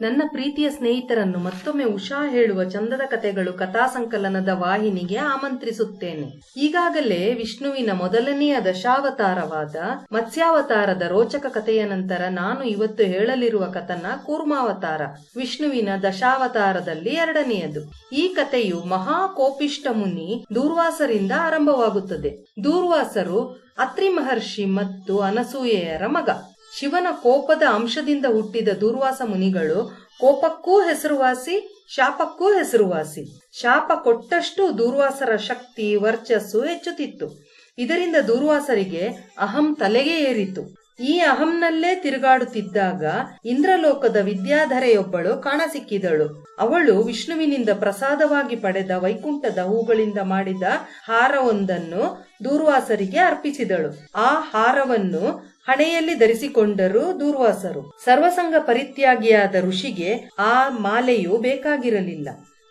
ನನ್ನ ಪ್ರೀತಿಯ ಸ್ನೇಹಿತರನ್ನು ಮತ್ತೊಮ್ಮೆ ಉಷಾ ಹೇಳುವ ಚಂದದ ಕಥೆಗಳು ಕಥಾ ಸಂಕಲನದ ವಾಹಿನಿಗೆ ಆಮಂತ್ರಿಸುತ್ತೇನೆ. ಈಗಾಗಲೇ ವಿಷ್ಣುವಿನ ಮೊದಲನೆಯ ದಶಾವತಾರವಾದ ಮತ್ಸ್ಯಾವತಾರದ ರೋಚಕ ಕಥೆಯ ನಂತರ ನಾನು ಇವತ್ತು ಹೇಳಲಿರುವ ಕಥನ ಕೂರ್ಮಾವತಾರ, ವಿಷ್ಣುವಿನ ದಶಾವತಾರದಲ್ಲಿ ಎರಡನೆಯದು. ಈ ಕಥೆಯು ಮಹಾಕೋಪಿಷ್ಟ ಮುನಿ ದೂರ್ವಾಸರಿಂದ ಆರಂಭವಾಗುತ್ತದೆ. ದೂರ್ವಾಸರು ಅತ್ರಿ ಮಹರ್ಷಿ ಮತ್ತು ಅನಸೂಯೆಯರ ಮಗ. ಶಿವನ ಕೋಪದ ಅಂಶದಿಂದ ಹುಟ್ಟಿದ ದೂರ್ವಾಸ ಮುನಿಗಳು ಕೋಪಕ್ಕೂ ಹೆಸರುವಾಸಿ, ಶಾಪಕ್ಕೂ ಹೆಸರುವಾಸಿ. ಶಾಪ ಕೊಟ್ಟಷ್ಟು ದುರ್ವಾಸರ ಶಕ್ತಿ, ವರ್ಚಸ್ಸು ಹೆಚ್ಚುತ್ತಿತ್ತು. ಇದರಿಂದ ದೂರ್ವಾಸರಿಗೆ ಅಹಂ ತಲೆಗೆ ಏರಿತು. ಈ ಅಹಂನಲ್ಲೇ ತಿರುಗಾಡುತ್ತಿದ್ದಾಗ ಇಂದ್ರಲೋಕದ ವಿದ್ಯಾಧರೆಯೊಬ್ಬಳು ಕಾಣಸಿಕ್ಕಿದಳು. ಅವಳು ವಿಷ್ಣುವಿನಿಂದ ಪ್ರಸಾದವಾಗಿ ಪಡೆದ ವೈಕುಂಠದ ಹೂಗಳಿಂದ ಮಾಡಿದ ಹಾರವೊಂದನ್ನು ದೂರ್ವಾಸರಿಗೆ ಅರ್ಪಿಸಿದಳು. ಆ ಹಾರವನ್ನು ಹಣೆಯಲ್ಲಿ ಧರಿಸಿಕೊಂಡರು ದೂರ್ವಾಸರು. ಸರ್ವಸಂಗ ಪರಿತ್ಯಾಗಿಯಾದ ಋಷಿಗೆ ಆ ಮಾಲೆಯು ಬೇಕಾಗಿರಲಿಲ್ಲ.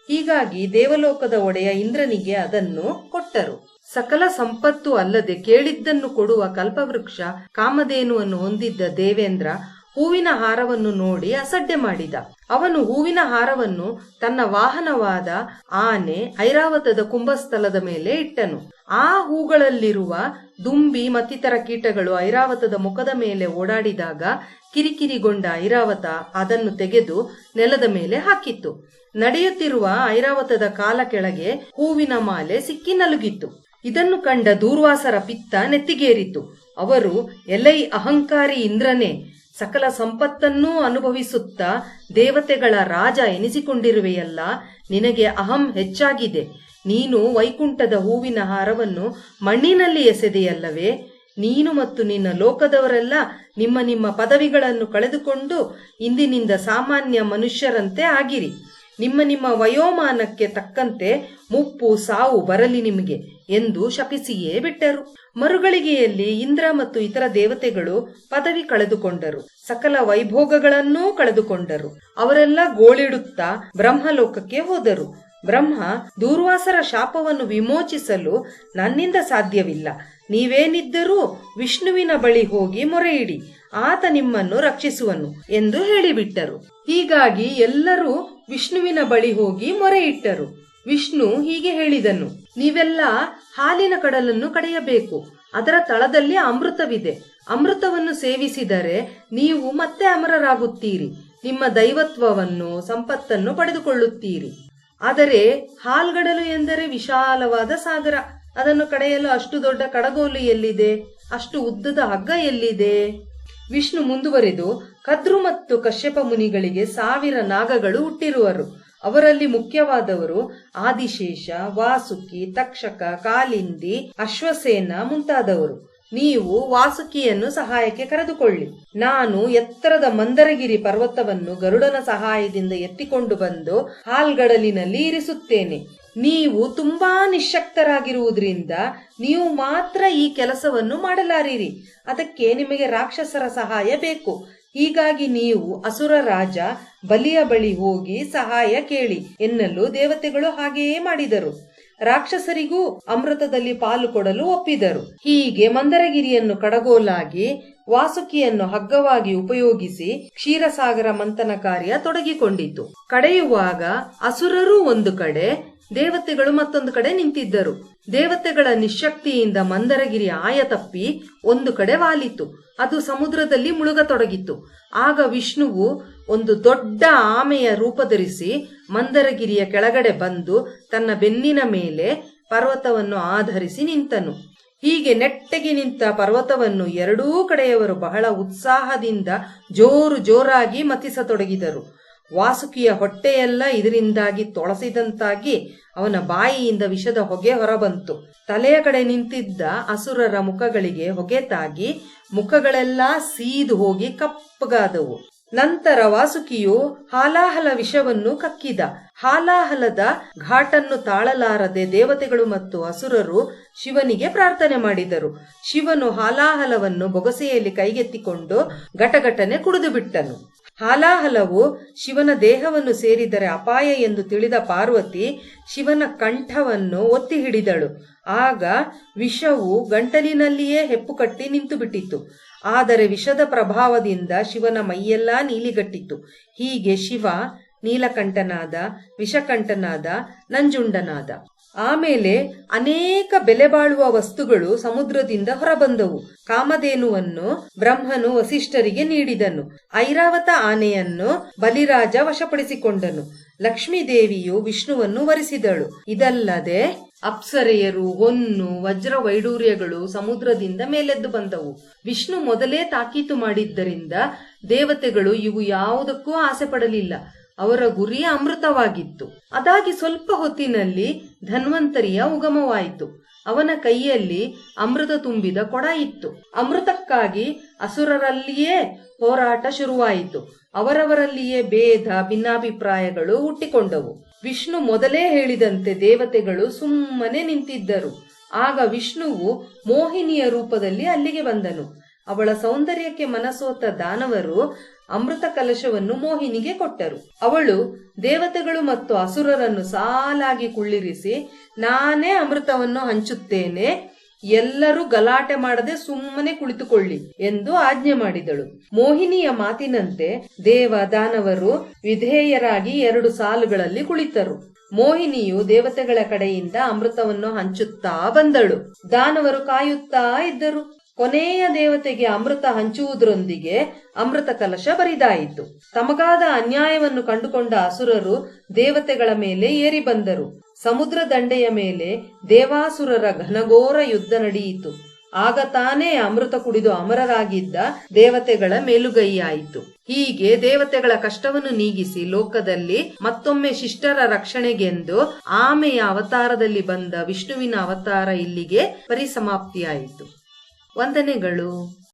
ಹೀಗಾಗಿ ದೇವಲೋಕದ ಒಡೆಯ ಇಂದ್ರನಿಗೆ ಅದನ್ನು ಕೊಟ್ಟರು. ಸಕಲ ಸಂಪತ್ತು ಅಲ್ಲದೆ ಕೇಳಿದ್ದನ್ನು ಕೊಡುವ ಕಲ್ಪವೃಕ್ಷ ಕಾಮಧೇನುವನ್ನು ಹೊಂದಿದ್ದ ದೇವೇಂದ್ರ ಹೂವಿನ ಹಾರವನ್ನು ನೋಡಿ ಅಸಡ್ಡೆ ಮಾಡಿದ. ಅವನು ಹೂವಿನ ಹಾರವನ್ನು ತನ್ನ ವಾಹನವಾದ ಆನೆ ಐರಾವತದ ಕುಂಭಸ್ಥಲದ ಮೇಲೆ ಇಟ್ಟನು. ಆ ಹೂಗಳಲ್ಲಿರುವ ದುಂಬಿ ಮತ್ತಿತರ ಕೀಟಗಳು ಐರಾವತದ ಮುಖದ ಮೇಲೆ ಓಡಾಡಿದಾಗ ಕಿರಿಕಿರಿಗೊಂಡ ಐರಾವತ ಅದನ್ನು ತೆಗೆದು ನೆಲದ ಮೇಲೆ ಹಾಕಿತ್ತು. ನಡೆಯುತ್ತಿರುವ ಐರಾವತದ ಕಾಲ ಕೆಳಗೆ ಹೂವಿನ ಮಾಲೆ ಸಿಕ್ಕಿ ನಲುಗಿತ್ತು. ಇದನ್ನು ಕಂಡ ದೂರ್ವಾಸರ ಪಿತ್ತ ನೆತ್ತಿಗೇರಿತು. ಅವರು, ಎಲೈ ಅಹಂಕಾರಿ ಇಂದ್ರನೇ ಸಕಲ ಸಂಪತ್ತನ್ನೂ ಅನುಭವಿಸುತ್ತಾ ದೇವತೆಗಳ ರಾಜ ಎನಿಸಿಕೊಂಡಿರುವೆಯಲ್ಲ, ನಿನಗೆ ಅಹಂ ಹೆಚ್ಚಾಗಿದೆ. ನೀನು ವೈಕುಂಠದ ಹೂವಿನ ಹಾರವನ್ನು ಮಣ್ಣಿನಲ್ಲಿ ಎಸೆದೆಯಲ್ಲವೇ? ನೀನು ಮತ್ತು ನಿನ್ನ ಲೋಕದವರೆಲ್ಲ ನಿಮ್ಮ ನಿಮ್ಮ ಪದವಿಗಳನ್ನು ಕಳೆದುಕೊಂಡು ಇಂದಿನಿಂದ ಸಾಮಾನ್ಯ ಮನುಷ್ಯರಂತೆ ಆಗಿರಿ. ನಿಮ್ಮ ನಿಮ್ಮ ವಯೋಮಾನಕ್ಕೆ ತಕ್ಕಂತೆ ಮುಪ್ಪು ಸಾವು ಬರಲಿ ನಿಮಗೆ. ಎಂದು ಶಪಿಸಿಯೇ ಬಿಟ್ಟರು. ಮರುಗಳಿಗೆಯಲ್ಲಿ ಇಂದ್ರ ಮತ್ತು ಇತರ ದೇವತೆಗಳು ಪದವಿ ಕಳೆದುಕೊಂಡರು. ಸಕಲ ವೈಭೋಗಗಳನ್ನೂ ಕಳೆದುಕೊಂಡರು. ಅವರೆಲ್ಲ ಗೋಳಿಡುತ್ತಾ ಬ್ರಹ್ಮಲೋಕಕ್ಕೆ ಹೋದರು. ಬ್ರಹ್ಮ ದೂರ್ವಾಸರ ಶಾಪವನ್ನು ವಿಮೋಚಿಸಲು ನನ್ನಿಂದ ಸಾಧ್ಯವಿಲ್ಲ. ನೀವೇನಿದ್ದರೂ ವಿಷ್ಣುವಿನ ಬಳಿ ಹೋಗಿ ಮೊರೆಯಿಡಿ. ಆತ ನಿಮ್ಮನ್ನು ರಕ್ಷಿಸುವನು ಎಂದು ಹೇಳಿಬಿಟ್ಟರು. ಹೀಗಾಗಿ ಎಲ್ಲರೂ ವಿಷ್ಣುವಿನ ಬಳಿ ಹೋಗಿ ಮೊರೆಯಿಟ್ಟರು. ವಿಷ್ಣು ಹೀಗೆ ಹೇಳಿದನು, ನೀವೆಲ್ಲ ಹಾಲಿನ ಕಡಲನ್ನು ಕಡೆಯಬೇಕು, ಅದರ ತಳದಲ್ಲಿ ಅಮೃತವಿದೆ, ಅಮೃತವನ್ನು ಸೇವಿಸಿದರೆ ನೀವು ಮತ್ತೆ ಅಮರರಾಗುತ್ತೀರಿ, ನಿಮ್ಮ ದೈವತ್ವವನ್ನು, ಸಂಪತ್ತನ್ನು ಪಡೆದುಕೊಳ್ಳುತ್ತೀರಿ. ಆದರೆ ಹಾಲ್ಗಡಲು ಎಂದರೆ ವಿಶಾಲವಾದ ಸಾಗರ, ಅದನ್ನು ಕಡೆಯಲು ಅಷ್ಟು ದೊಡ್ಡ ಕಡಗೋಲು ಎಲ್ಲಿದೆ, ಅಷ್ಟು ಉದ್ದದ ಹಗ್ಗ ಎಲ್ಲಿದೆ? ವಿಷ್ಣು ಮುಂದುವರೆದು ಕದ್ರು ಮತ್ತು ಕಶ್ಯಪ ಮುನಿಗಳಿಗೆ ಸಾವಿರ ನಾಗಗಳು ಹುಟ್ಟಿರುವರು. ಅವರಲ್ಲಿ ಮುಖ್ಯವಾದವರು ಆದಿಶೇಷ, ವಾಸುಕಿ, ತಕ್ಷಕ, ಕಾಲಿಂದಿ, ಅಶ್ವಸೇನ ಮುಂತಾದವರು. ನೀವು ವಾಸುಕಿಯನ್ನು ಸಹಾಯಕ್ಕೆ ಕರೆದುಕೊಳ್ಳಿ. ನಾನು ಎತ್ತರದ ಮಂದರಗಿರಿ ಪರ್ವತವನ್ನು ಗರುಡನ ಸಹಾಯದಿಂದ ಎತ್ತಿಕೊಂಡು ಬಂದು ಹಾಲ್ಗಡಲಿನಲ್ಲಿ ಇರಿಸುತ್ತೇನೆ. ನೀವು ತುಂಬಾ ನಿಶಕ್ತರಾಗಿರುವುದರಿಂದ ನೀವು ಮಾತ್ರ ಈ ಕೆಲಸವನ್ನು ಮಾಡಲಾರಿರಿ. ಅದಕ್ಕೆ ನಿಮಗೆ ರಾಕ್ಷಸರ ಸಹಾಯ ಬೇಕು. ಹೀಗಾಗಿ ನೀವು ಅಸುರ ರಾಜ, ಬಲಿಯ ಬಳಿ ಹೋಗಿ ಸಹಾಯ ಕೇಳಿ ಎನ್ನಲು ದೇವತೆಗಳು ಹಾಗೆಯೇ ಮಾಡಿದರು. ರಾಕ್ಷಸರಿಗೂ ಅಮೃತದಲ್ಲಿ ಪಾಲು ಕೊಡಲು ಒಪ್ಪಿದರು. ಹೀಗೆ ಮಂದರಗಿರಿಯನ್ನು ಕಡಗೋಲಾಗಿ ವಾಸುಕಿಯನ್ನು ಹಗ್ಗವಾಗಿ ಉಪಯೋಗಿಸಿ ಕ್ಷೀರಸಾಗರ ಮಂಥನ ಕಾರ್ಯ ತೊಡಗಿಕೊಂಡಿತು. ಕಡೆಯುವಾಗ ಅಸುರರೂ ಒಂದು ಕಡೆ ದೇವತೆಗಳು ಮತ್ತೊಂದು ಕಡೆ ನಿಂತಿದ್ದರು. ದೇವತೆಗಳ ನಿಶಕ್ತಿಯಿಂದ ಮಂದರಗಿರಿ ಆಯ ತಪ್ಪಿ ಒಂದು ಕಡೆ ವಾಲಿತು. ಅದು ಸಮುದ್ರದಲ್ಲಿ ಮುಳುಗತೊಡಗಿತು. ಆಗ ವಿಷ್ಣುವು ಒಂದು ದೊಡ್ಡ ಆಮೆಯ ರೂಪ ಧರಿಸಿ ಮಂದರಗಿರಿಯ ಕೆಳಗಡೆ ಬಂದು ತನ್ನ ಬೆನ್ನಿನ ಮೇಲೆ ಪರ್ವತವನ್ನು ಆಧರಿಸಿ ನಿಂತನು. ಹೀಗೆ ನೆಟ್ಟಗೆ ನಿಂತ ಪರ್ವತವನ್ನು ಎರಡೂ ಕಡೆಯವರು ಬಹಳ ಉತ್ಸಾಹದಿಂದ ಜೋರು ಜೋರಾಗಿ ಮತಿಸತೊಡಗಿದರು. ವಾಸುಕಿಯ ಹೊಟ್ಟೆಯೆಲ್ಲ ಇದರಿಂದಾಗಿ ತೊಳಸಿದಂತಾಗಿ ಅವನ ಬಾಯಿಯಿಂದ ವಿಷದ ಹೊಗೆ ಹೊರಬಂತು. ತಲೆಯ ಕಡೆ ನಿಂತಿದ್ದ ಅಸುರರ ಮುಖಗಳಿಗೆ ಹೊಗೆ ತಾಗಿ ಮುಖಗಳೆಲ್ಲ ಸೀದು ಹೋಗಿ ಕಪ್ಪಗಾದವು. ನಂತರ ವಾಸುಕಿಯು ಹಾಲಾಹಲ ವಿಷವನ್ನು ಕಕ್ಕಿದ. ಹಾಲಾಹಲದ ಘಾಟನ್ನು ತಾಳಲಾರದೆ ದೇವತೆಗಳು ಮತ್ತು ಅಸುರರು ಶಿವನಿಗೆ ಪ್ರಾರ್ಥನೆ ಮಾಡಿದರು. ಶಿವನು ಹಾಲಾಹಲವನ್ನು ಬೊಗಸೆಯಲ್ಲಿ ಕೈಗೆತ್ತಿಕೊಂಡು ಘಟಘಟನೆ ಕುಡಿದು ಬಿಟ್ಟನು ಹಾಲಾಹಲವು ಶಿವನ ದೇಹವನ್ನು ಸೇರಿದರೆ ಅಪಾಯ ಎಂದು ತಿಳಿದ ಪಾರ್ವತಿ ಶಿವನ ಕಂಠವನ್ನು ಒತ್ತಿ ಹಿಡಿದಳು ಆಗ ವಿಷವು ಗಂಟಲಿನಲ್ಲಿಯೇ ಹೆಪ್ಪು ಕಟ್ಟಿ ನಿಂತು ಬಿಟ್ಟಿತು ಆದರೆ ವಿಷದ ಪ್ರಭಾವದಿಂದ ಶಿವನ ಮೈಯೆಲ್ಲಾ ನೀಲಿಗಟ್ಟಿತ್ತು. ಹೀಗೆ ಶಿವ ನೀಲಕಂಠನಾದ, ವಿಷಕಂಠನಾದ, ನಂಜುಂಡನಾದ. ಆಮೇಲೆ ಅನೇಕ ಬೆಲೆ ಬಾಳುವ ವಸ್ತುಗಳು ಸಮುದ್ರದಿಂದ ಹೊರಬಂದವು. ಕಾಮಧೇನುವನ್ನು ಬ್ರಹ್ಮನು ವಸಿಷ್ಠರಿಗೆ ನೀಡಿದನು. ಐರಾವತ ಆನೆಯನ್ನು ಬಲಿರಾಜ ವಶಪಡಿಸಿಕೊಂಡನು. ಲಕ್ಷ್ಮೀದೇವಿಯು ವಿಷ್ಣುವನ್ನು ವರಿಸಿದಳು. ಇದಲ್ಲದೆ ಅಪ್ಸರೆಯರು, ಹೊನ್ನು ವಜ್ರ ವೈಡೂರ್ಯಗಳು ಸಮುದ್ರದಿಂದ ಮೇಲೆದ್ದು ಬಂದವು. ವಿಷ್ಣು ಮೊದಲೇ ತಾಕೀತು ಮಾಡಿದ್ದರಿಂದ ದೇವತೆಗಳು ಇವು ಯಾವುದಕ್ಕೂ ಆಸೆ ಪಡಲಿಲ್ಲ ಅವರ ಗುರಿ ಅಮೃತವಾಗಿತ್ತು. ಅದಾಗಿ ಸ್ವಲ್ಪ ಹೊತ್ತಿನಲ್ಲಿ ಧನ್ವಂತರಿಯ ಉಗಮವಾಯಿತು. ಅವನ ಕೈಯಲ್ಲಿ ಅಮೃತ ತುಂಬಿದ ಕೊಡ ಇತ್ತು. ಅಮೃತಕ್ಕಾಗಿ ಅಸುರರಲ್ಲಿಯೇ ಹೋರಾಟ ಶುರುವಾಯಿತು. ಅವರವರಲ್ಲಿಯೇ ಭೇದ, ಭಿನ್ನಾಭಿಪ್ರಾಯಗಳು ಹುಟ್ಟಿಕೊಂಡವು. ವಿಷ್ಣು ಮೊದಲೇ ಹೇಳಿದಂತೆ ದೇವತೆಗಳು ಸುಮ್ಮನೆ ನಿಂತಿದ್ದರು. ಆಗ ವಿಷ್ಣುವು ಮೋಹಿನಿಯ ರೂಪದಲ್ಲಿ ಅಲ್ಲಿಗೆ ಬಂದನು. ಅವಳ ಸೌಂದರ್ಯಕ್ಕೆ ಮನಸೋತ ದಾನವರು ಅಮೃತ ಕಲಶವನ್ನು ಮೋಹಿನಿಗೆ ಕೊಟ್ಟರು. ಅವಳು ದೇವತೆಗಳು ಮತ್ತು ಅಸುರರನ್ನು ಸಾಲಾಗಿ ಕುಳ್ಳಿರಿಸಿ, ನಾನೇ ಅಮೃತವನ್ನು ಹಂಚುತ್ತೇನೆ, ಎಲ್ಲರೂ ಗಲಾಟೆ ಮಾಡದೆ ಸುಮ್ಮನೆ ಕುಳಿತುಕೊಳ್ಳಿ ಎಂದು ಆಜ್ಞೆ ಮಾಡಿದಳು. ಮೋಹಿನಿಯ ಮಾತಿನಂತೆ ದೇವ ದಾನವರು ವಿಧೇಯರಾಗಿ ಎರಡು ಸಾಲುಗಳಲ್ಲಿ ಕುಳಿತರು. ಮೋಹಿನಿಯು ದೇವತೆಗಳ ಕಡೆಯಿಂದ ಅಮೃತವನ್ನು ಹಂಚುತ್ತಾ ಬಂದಳು. ದಾನವರು ಕಾಯುತ್ತಾ ಇದ್ದರು. ಕೊನೆಯ ದೇವತೆಗೆ ಅಮೃತ ಹಂಚುವುದರೊಂದಿಗೆ ಅಮೃತ ಕಲಶ ಬರಿದಾಯಿತು. ತಮಗಾದ ಅನ್ಯಾಯವನ್ನು ಕಂಡುಕೊಂಡ ಅಸುರರು ದೇವತೆಗಳ ಮೇಲೆ ಏರಿ ಬಂದರು. ಸಮುದ್ರ ದಂಡೆಯ ಮೇಲೆ ದೇವಾಸುರರ ಘನಘೋರ ಯುದ್ಧ ನಡೆಯಿತು. ಆಗ ತಾನೇ ಅಮೃತ ಕುಡಿದು ಅಮರರಾಗಿದ್ದ ದೇವತೆಗಳ ಮೇಲುಗೈಯಾಯಿತು. ಹೀಗೆ ದೇವತೆಗಳ ಕಷ್ಟವನ್ನು ನೀಗಿಸಿ ಲೋಕದಲ್ಲಿ ಮತ್ತೊಮ್ಮೆ ಶಿಷ್ಟರ ರಕ್ಷಣೆಗೆಂದು ಆಮೆಯ ಅವತಾರದಲ್ಲಿ ಬಂದ ವಿಷ್ಣುವಿನ ಅವತಾರ ಇಲ್ಲಿಗೆ ಪರಿಸಮಾಪ್ತಿಯಾಯಿತು. ವಂದನೆಗಳು.